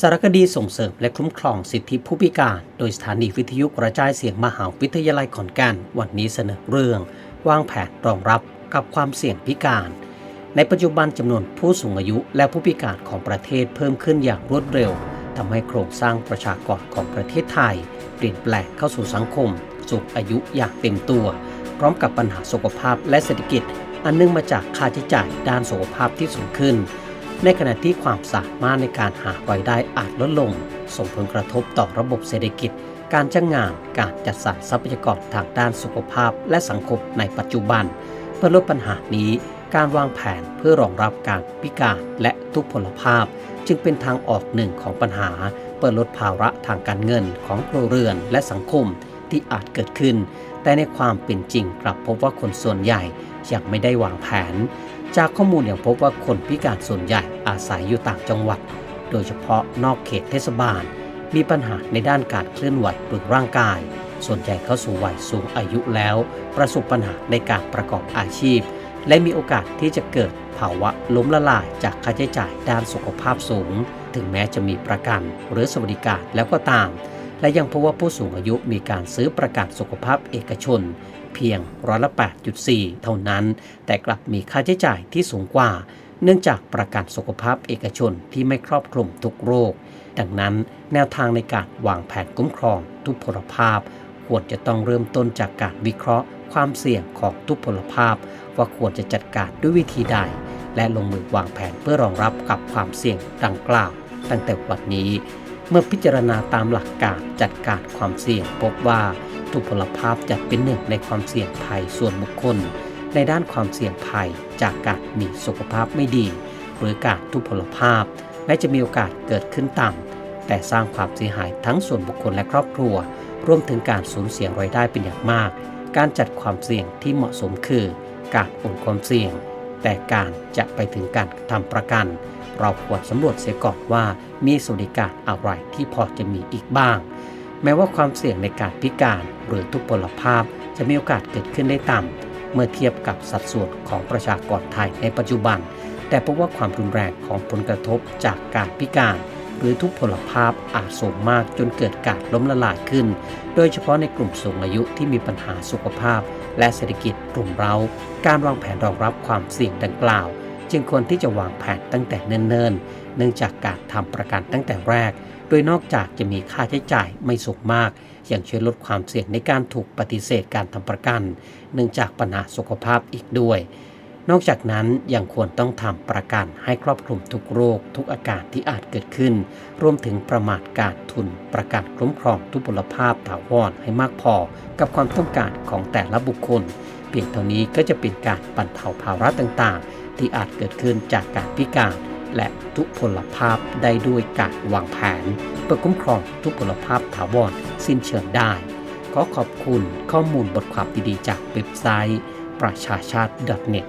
สารคดีส่งเสริมและคุ้มครองสิทธิผู้พิการ โดยสถานีวิทยุกระจายเสียงมหาวิทยาลัยขอนแก่นวันนี้เสนอเรื่อง วางแผนรองรับกับความเสี่ยงพิการ ในปัจจุบันจำนวนผู้สูงอายุและผู้พิการของประเทศเพิ่มขึ้นอย่างรวดเร็วทำให้โครงสร้างประชากรของประเทศไทย เปลี่ยนแปลงเข้าสู่สังคมสูงอายุอย่างเต็มตัว พร้อมกับปัญหาสุขภาพและเศรษฐกิจ อันเนื่องมาจากค่าใช้จ่ายด้านสุขภาพที่สูงขึ้น ในขณะที่ความสามารถในการหารายได้อาจลดลง ส่งผลกระทบต่อระบบเศรษฐกิจ การจ้างงาน การจัดสรรทรัพยากรทางด้านสุขภาพและสังคมในปัจจุบัน เพื่อลดปัญหานี้ การวางแผนเพื่อรองรับการพิการและทุพพลภาพ จึงเป็นทางออกหนึ่งของปัญหา เพื่อลดภาระทางการเงินของครัวเรือนและสังคมที่อาจเกิดขึ้น แต่ในความเป็นจริงกลับพบว่าคนส่วนใหญ่ยังไม่ได้วางแผน จากข้อมูลยังพบว่าคนพิการส่วนใหญ่อาศัยอยู่ต่างจังหวัด โดยเฉพาะนอกเขตเทศบาล มีปัญหาในด้านการเคลื่อนไหวหรือร่างกาย ส่วนใหญ่เข้าสู่วัยสูงอายุแล้ว ประสบปัญหาในการประกอบอาชีพ และมีโอกาสที่จะเกิดภาวะล้มละลายจากค่าใช้จ่ายด้านสุขภาพสูง ถึงแม้จะมีประกันหรือสวัสดิการแล้วก็ตาม และยังพบว่าผู้สูงอายุมีการซื้อประกันสุขภาพเอกชน เพียงร้อยละ 8.4 เท่านั้น แต่กลับมีค่าใช้จ่ายที่สูงกว่า เนื่องจากประกันสุขภาพเอกชนที่ไม่ครอบคลุมทุกโรค ดังนั้นแนวทางในการวางแผนคุ้มครองทุพพลภาพ ควรจะต้องเริ่มต้นจากการวิเคราะห์ความเสี่ยงของทุพพลภาพ ว่าควรจะจัดการด้วยวิธีใด และลงมือวางแผนเพื่อรองรับกับความเสี่ยงดังกล่าว ตั้งแต่วันนี้ เมื่อพิจารณาตามหลักการจัดการความเสี่ยง พบว่าทุพพลภาพจัดเป็นหนึ่งในความเสี่ยงภัยส่วนบุคคล ในด้านความเสี่ยงภัยจากการมีสุขภาพไม่ดี หรือการทุพพลภาพแม้จะมีโอกาสเกิดขึ้นต่ำแต่สร้างความเสียหายทั้งส่วนบุคคลและครอบครัว รวมถึงการสูญเสียรายได้เป็นอย่างมาก การจัดความเสี่ยงที่เหมาะสมคือ การโอนความเสี่ยง แต่การจะไปถึงการทำประกัน เราควรสำรวจเสียก่อนว่ามีสวัสดิการอะไรที่พอจะมีอีกบ้าง แม้ว่าความเสี่ยงในการพิการหรือทุพพลภาพจะมีโอกาสเกิดขึ้นได้ต่ำเมื่อเทียบกับสัดส่วนของประชากรไทยในปัจจุบัน แต่พบว่าความรุนแรงของผลกระทบจากการพิการ หรือทุพพลภาพอาจสูงมากจนเกิดการล้มละลายขึ้น โดยเฉพาะในกลุ่มสูงอายุที่มีปัญหาสุขภาพ และเศรษฐกิจกลุ่มเรา การวางแผนรองรับความเสี่ยงดังกล่าว จึงควรที่จะวางแผนตั้งแต่เนิ่นๆ เนื่องจากการทำประกันตั้งแต่แรก โดยนอกจากจะมีค่าใช้จ่ายไม่สูงมาก ยังช่วยลดความเสี่ยงในการถูกปฏิเสธการทำประกัน เนื่องจากปัญหาสุขภาพอีกด้วย นอกจากนั้นยังควรต้องทำประกันให้ครอบคลุมทุกโรค ทุกอาการที่อาจเกิดขึ้น รวมถึงประมาทการทุนประกันคุ้มครองทุพพลภาพถาวรให้มากพอ กับความต้องการของแต่ละบุคคล เพียงเท่านี้ก็จะเป็นการบรรเทาภาระต่างๆ ที่อาจเกิดขึ้นจากการพิการ และทุพพลภาพได้ด้วยการวางแผนเพื่อคุ้มครองทุพพลภาพถาวรสิ้นเชิงได้ ขอขอบคุณข้อมูลบทความดีๆจากเว็บไซต์ ประชาชาติ .net